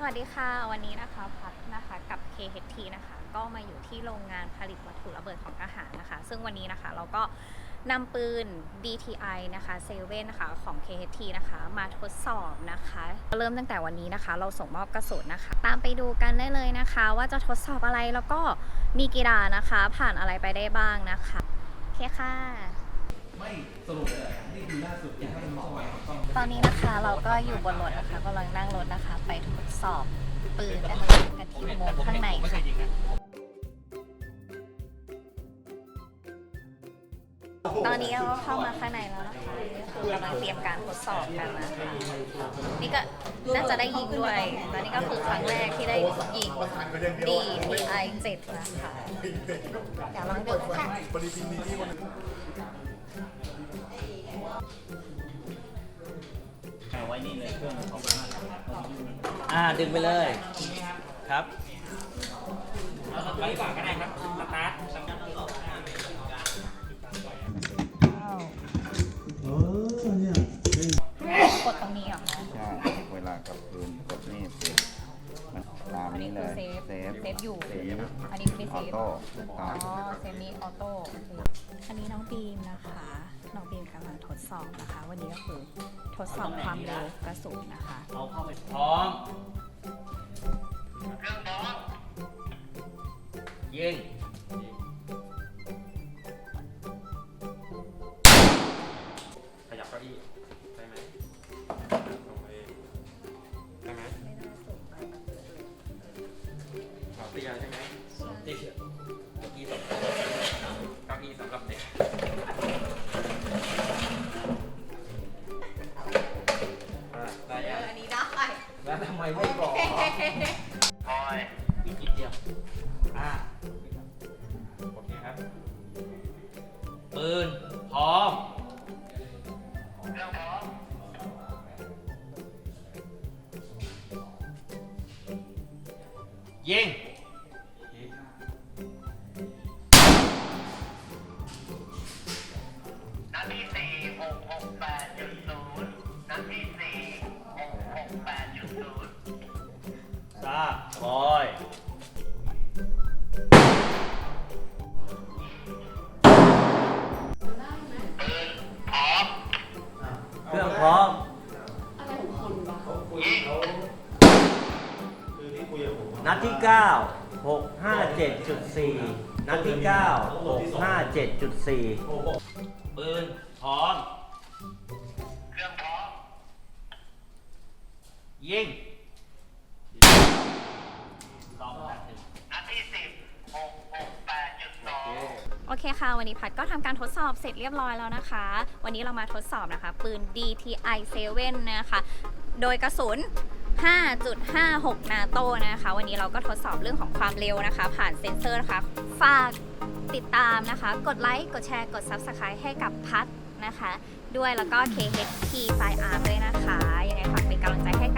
สวัสดีค่ะวันนี้นะคะพัดนะคะกับ KHT นะคะ ก็มาอยู่ที่โรงงานผลิตวัตถุระเบิดของทหารนะคะ ซึ่งวันนี้นะคะเราก็นำปืน DTI นะคะเซเว่นนะคะของ KHT นะคะ มาทดสอบนะคะ เริ่มตั้งแต่วันนี้นะคะ เราส่งมอบกระสุนนะคะ ตามไปดูกันได้เลยนะคะ ว่าจะทดสอบอะไรแล้วก็มีกีฬานะคะ ผ่านอะไรไปได้บ้างนะคะโอเคค่ะ ไม่สรุปเลยนี่คือล่าสุดที่ท่านสวัยต้องตอนนี้นะคะเราก็อยู่บนรถนะคะกำลังนั่งรถนะคะ ไปทดสอบปืนกันเลยกันที่อุโมงค์ข้างในค่ะตอนนี้เราก็เข้ามาข้างในแล้วนะคะนี่คือกำลังเตรียมการทดสอบกันนะคะนี่ก็น่าจะได้ยิงด้วยและนี่ก็คือครั้งแรกที่ได้ยิง DTI 7นะคะเดี๋ยวลองดูค่ะ เอาไว้นี่เลยเครื่องของมันอ่าดึงไปเลย ครับไว้ก่อนก็ได้ครับสตาร์ทเออเนี่ยกดตรงนี้เหรอคะใช่เวลากับปืนกดนี่ปุ๊บมันตามอันนี้นี้คืเลอยเซฟเซฟเซฟอยู่เซฟอันนี้ไม่ อเซอฟโต้ถูกอ๋ต้อองเซมิออโต้โอเคอันนี้น้องบีมนะคะ น้องบีมกำลังทดสอบนะคะ วันนี้ก็คือทดสอบความเร็วกระสุนนะคะ เอาเข้าไปพร้อมยิงขยับเก้าอี้ได้ไหมลงไปได้ไหมเราเตียใช่ไหม เตียเก้าอี้สำหรับเก้าอี้สำหรับเด็กอะได้ยังอันนี้ได้แล้วทำไมไม่บอกอีกนิดเดียวอ่าโอเคครับปืนพร้อมยิงนัด บคอยเครื่องพร้อมนัดที่ 9 657.4 นัดที่ 9 657.4 ปืนพร้อม เครื่องพร้อม ยิงสองแปดหนึ่ง นัดที่สิบหกหกแปดจุดสอง โอเคค่ะ วันนี้พัดก็ทำการทดสอบเสร็จเรียบร้อยแล้วนะคะ วันนี้เรามาทดสอบนะคะ ปืน DTI 7นะคะ โดยกระสุน 5.56 นาโตนะคะ วันนี้เราก็ทดสอบเรื่องของความเร็วนะคะ ผ่านเซ็นเซอร์นะคะ ฝากติดตามนะคะ กดไลค์ กดแชร์ กด Subscribe ให้กับพัดนะคะ ด้วยแล้วก็ KHT ไฟอาร์ด้วยนะคะ ยังไงฝากเป็นกำลังใจให้กับ